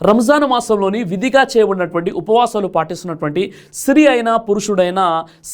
రంజాన్ మాసంలోని విధిగా చేయబడినటువంటి ఉపవాసాలు పాటిస్తున్నటువంటి స్త్రీ అయినా పురుషుడైనా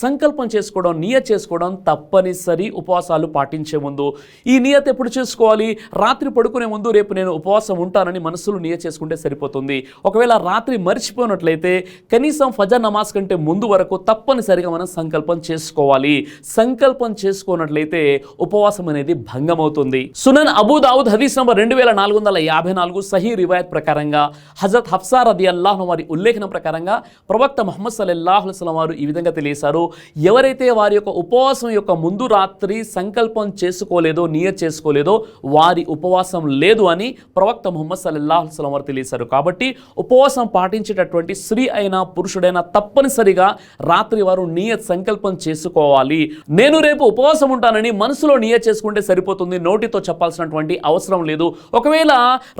సంకల్పం చేసుకోవడం నియత చేసుకోవడం తప్పనిసరి ఉపవాసాలు పాటించే ముందు. ఈ నియత ఎప్పుడు చేసుకోవాలి? రాత్రి పడుకునే ముందు రేపు నేను ఉపవాసం ఉంటానని మనసులో నియ చేసుకుంటే సరిపోతుంది. ఒకవేళ రాత్రి మర్చిపోయినట్లయితే కనీసం ఫజర్ నమాజ్ కంటే ముందు వరకు తప్పనిసరిగా మనం సంకల్పం చేసుకోవాలి. సంకల్పం చేసుకున్నట్లయితే ఉపవాసం అనేది భంగమవుతుంది. సునన్ అబూ దావుద్ హదీస్ నంబర్ రెండు వేల నాలుగు వందల యాభై నాలుగు సహీ రివాయత్ ప్రకారంగా హజరత్ హఫ్సా రది అల్లాహ్ వారి ఉల్లేఖనం ప్రకారంగా ప్రవక్త మహమ్మద్ సల్లాహుస్లం వారు ఈ విధంగా తెలియసారు ఎవరైతే వారి యొక్క ఉపవాసం యొక్క ముందు రాత్రి సంకల్పం చేసుకోలేదో నియర్ చేసుకోలేదో వారి ఉపవాసం లేదు అని ప్రవక్త ముహమ్మద్ సల్లాహుస్లం వారు తెలియశారు కాబట్టి ఉపవాసం పాటించేటటువంటి స్త్రీ అయినా పురుషుడైనా తప్పనిసరిగా రాత్రి వారు నియత్ సంకల్పం చేసుకోవాలి. నేను రేపు ఉపవాసం ఉంటానని మనసులో నియత్ చేసుకుంటే సరిపోతుంది నోటితో చెప్పాల్సినటువంటి అవసరం లేదు. ఒకవేళ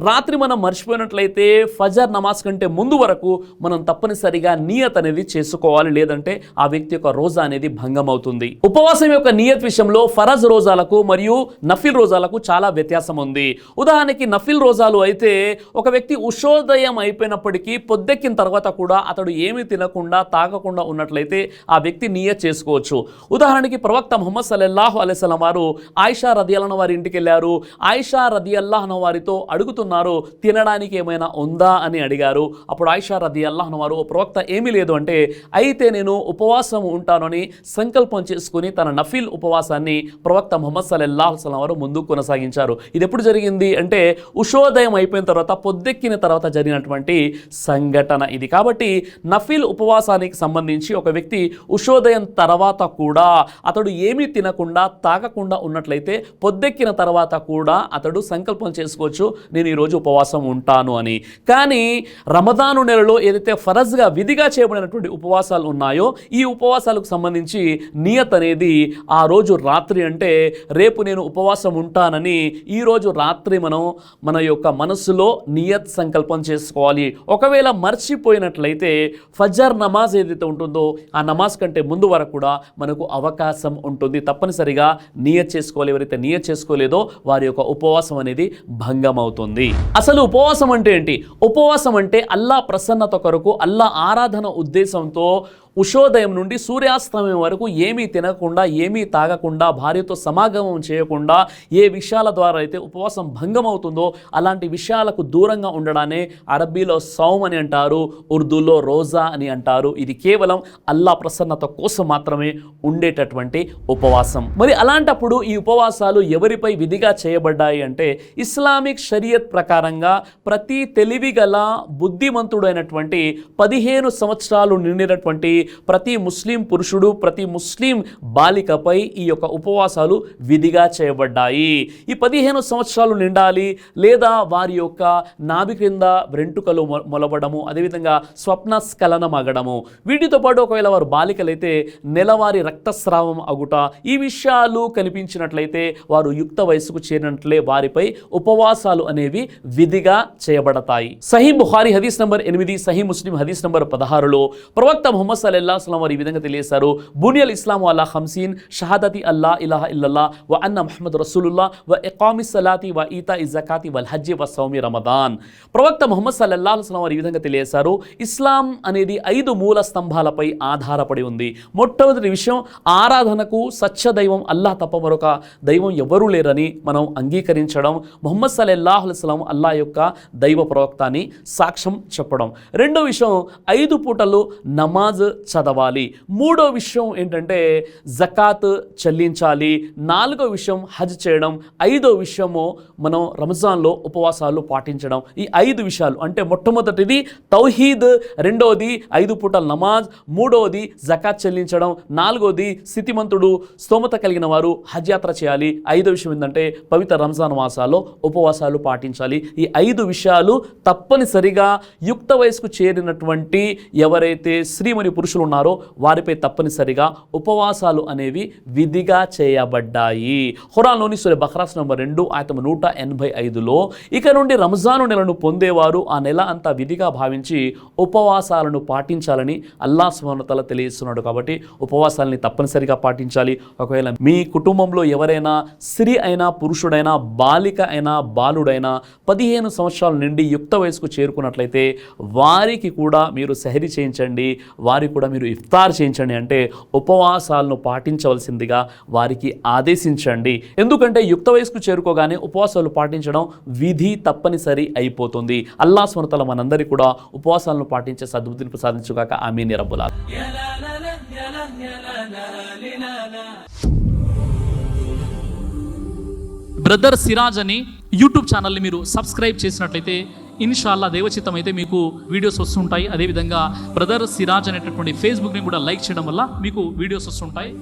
రాత్రి మనం మర్చిపోయినట్లయితే ఫజర్ నమాజ్ కంటే ముందు వరకు మనం తప్పనిసరిగా నియత్ అనేది చేసుకోవాలి లేదంటే ఆ వ్యక్తి యొక్క రోజా అనేది భంగం అవుతుంది ఉపవాసం యొక్క నియత్ విషయంలో ఫరజ్ రోజాలకు మరియు నఫిల్ రోజాలకు చాలా వ్యత్యాసం ఉంది. ఉదాహరణకి నఫిల్ రోజాలు అయితే ఒక వ్యక్తి ఉషోదయం అయిపోయినప్పటికీ పొద్దెక్కిన తర్వాత కూడా అతడు ఏమీ తినకుండా తాగకుండా ఉన్నట్లయితే ఆ వ్యక్తి నియత్ చేసుకోవచ్చు. ఉదాహరణకి ప్రవక్త మొహమ్మద్ సల్లల్లాహు అలైస్లం వారు ఆయిషా రదియలన వారి ఇంటికి వెళ్ళారు. ఆయిషా రదియల్లాహ్ వారితో అడుగుతున్నారు తినడానికి ఏమైనా ఉందా అని అడిగారు. అప్పుడు ఆయిషా రది అల్లాహన వారు ప్రవక్త ఏమీ లేదు అంటే అయితే నేను ఉపవాసం ఉంటానని సంకల్పం చేసుకుని తన నఫీల్ ఉపవాసాన్ని ప్రవక్త మొహమ్మద్ సల్లల్లాహు సలం వారు ముందుకు కొనసాగించారు. ఇది ఎప్పుడు జరిగింది అంటే ఉషోదయం అయిపోయిన తర్వాత పొద్దెక్కిన తర్వాత జరిగినటువంటి సంఘటన ఇది. కాబట్టి నఫీల్ ఉపవాసానికి సంబంధించి ఒక వ్యక్తి ఉషోదయం తర్వాత కూడా అతడు ఏమీ తినకుండా తాగకుండా ఉన్నట్లయితే పొద్దెక్కిన తర్వాత కూడా అతడు సంకల్పం చేసుకోవచ్చు నేను ఈరోజు ఉపవాసం ఉంటాను అని. కానీ రమదాను నెలలో ఏదైతే ఫరజ్గా విధిగా చేయబడినటువంటి ఉపవాసాలు ఉన్నాయో ఈ ఉపవాసాలకు సంబంధించి నియత్ అనేది ఆ రోజు రాత్రి అంటే రేపు నేను ఉపవాసం ఉంటానని ఈ రోజు రాత్రి మనం మన యొక్క మనస్సులో నియత్ సంకల్పం చేసుకోవాలి. ఒకవేళ మర్చిపోయినట్లయితే ఫజర్ నమాజ్ ఏదైతే ఉంటుందో ఆ నమాజ్ కంటే ముందు వరకు కూడా మనకు అవకాశం ఉంటుంది. తప్పనిసరిగా నియత్ చేసుకోవాలి. ఎవరైతే నియత్ చేసుకోలేదో వారి యొక్క ఉపవాసం అనేది భంగం అవుతుంది అసలు ఉపవాసం అంటే ఏంటి? ఉపవాసం అంటే అల్లా ప్రసన్నత కొరకు అల్లా ఆరాధన ఉద్దేశంతో ఉషోదయం నుండి సూర్యాస్తమయం వరకు ఏమీ తినకుండా ఏమీ తాగకుండా భార్యతో సమాగమం చేయకుండా ఏ విషయాల ద్వారా అయితే ఉపవాసం భంగం అవుతుందో అలాంటి విషయాలకు దూరంగా ఉండడానే అరబీలో సౌమ్ అని అంటారు ఉర్దూలో రోజా అని అంటారు. ఇది కేవలం అల్లా ప్రసన్నత కోసం మాత్రమే ఉండేటటువంటి ఉపవాసం. మరి అలాంటప్పుడు ఈ ఉపవాసాలు ఎవరిపై విధిగా చేయబడ్డాయి అంటే ఇస్లామిక్ షరియత్ ప్రకారంగా ప్రతి తెలివిగల బుద్ధిమంతుడైనటువంటి పదిహేను సంవత్సరాలు నిండినటువంటి ప్రతి ముస్లిం పురుషుడు ప్రతి ముస్లిం బాలికపై ఈ యొక్క ఉపవాసాలు విధిగా చేయబడ్డాయి. ఈ పదిహేను సంవత్సరాలు నిండాలి లేదా వారి యొక్క నాభి క్రింద వెంట్రుకలు మొ- మొలవడము అదేవిధంగా స్వప్న స్ఖలనం అగడము వీటితో పాటు ఒకవేళ వారు బాలికలైతే నెలవారి రక్తస్రావం అగుట ఈ విషయాలు కనిపించినట్లయితే వారు యుక్త వయసుకు చేరినట్లే వారిపై ఉపవాసాలు అనేవి విధిగా చేయబడతాయి. సహీ బుహారి హదీస్ నంబర్ ఎనిమిది సహీ ముస్లిం హదీస్ నంబర్ పదహారులో ప్రవక్త ముహమ్మద్ సల్లల్లా సలం వారు ఈ విధంగా తెలియజేశారు. బునియల్ ఇస్లాం అల్లా హంసీన్ షహాదతి అల్లా ఇలాహ ఇల్లల్లా వ అన్న మహమ్మద్ రసూలుల్లా వ ఇకామి సలాతి వ ఈతా ఇజకాతి వల్ హజ్జి వ సౌమి రమదాన్. ప్రవక్త ముహమ్మద్ సల్లల్లా సలం వారు ఈ విధంగా తెలియజేశారు ఇస్లాం అనేది ఐదు మూల స్తంభాలపై ఆధారపడి ఉంది. మొట్టమొదటి విషయం ఆరాధనకు సత్య దైవం అల్లాహ్ తప్ప మరొక దైవం ఎవరూ లేరని మనం అంగీకరించడం ముహమ్మద్ సల్లల్లాహు అలైహి అల్లా యొక్క దైవ ప్రవక్త అని సాక్ష్యం చెప్పడం. రెండో విషయం ఐదు పూటలు నమాజ్ చదవాలి. మూడో విషయం ఏంటంటే జకాత్ చెల్లించాలి. నాలుగో విషయం హజ్ చేయడం. ఐదో విషయము మనం రంజాన్లో ఉపవాసాలు పాటించడం. ఈ ఐదు విషయాలు అంటే మొట్టమొదటిది తౌహీద్ రెండోది ఐదు పూటల నమాజ్ మూడోది జకాత్ చెల్లించడం నాలుగోది స్థితిమంతుడు స్తోమత కలిగిన వారు హజ్ యాత్ర చేయాలి. ఐదో విషయం ఏంటంటే పవిత్ర రంజాన్ మాసాల్లో ఉపవాసాలు పాటించాలి. ఈ ఐదు విషయాలు తప్పనిసరిగా యుక్త వయసుకు చేరినటువంటి ఎవరైతే స్త్రీ మరియు పురుషులు పురుషులు ఉన్నారో వారిపై తప్పనిసరిగా ఉపవాసాలు అనేవి విధిగా చేయబడ్డాయి. హురాన్లోని సూర్య బహ్రాస్ నంబర్ రెండు ఆయన నూట ఎనభై ఐదులో ఇక నుండి రంజాను నెలను పొందేవారు ఆ నెల అంతా విధిగా భావించి ఉపవాసాలను పాటించాలని అల్లా సుమనతల తెలియజేస్తున్నాడు కాబట్టి ఉపవాసాలని తప్పనిసరిగా పాటించాలి. ఒకవేళ మీ కుటుంబంలో ఎవరైనా స్త్రీ అయినా పురుషుడైనా బాలిక అయినా బాలుడైనా పదిహేను సంవత్సరాల నుండి యుక్త వయసుకు చేరుకున్నట్లయితే వారికి కూడా మీరు సహరి చేయించండి. వారి కూడా మీరు ఇఫ్తార్ చేయించండి. అంటే ఉపవాసాలను పాటించవలసిందిగా వారికి ఆదేశించండి. ఎందుకంటే యుక్త వయసుకు చేరుకోగానే ఉపవాసాలు పాటించడం విధి తప్పనిసరి అయిపోతుంది. అల్లా స్మృతల మనందరి కూడా ఉపవాసాలను పాటించే సద్బుద్ధిని ప్రసాదించుగాక ఆమె నిరబ్బులా బ్రదర్ సిరాజ్ అని యూట్యూబ్ ఛానల్ని మీరు సబ్స్క్రైబ్ చేసినట్లయితే ఇన్షాల్లా దేవచిత్తం అయితే మీకు వీడియోస్ వస్తుంటాయి. అదేవిధంగా బ్రదర్ సిరాజ్ అనేటటువంటి ఫేస్బుక్ని కూడా లైక్ చేయడం వల్ల మీకు వీడియోస్ వస్తుంటాయి.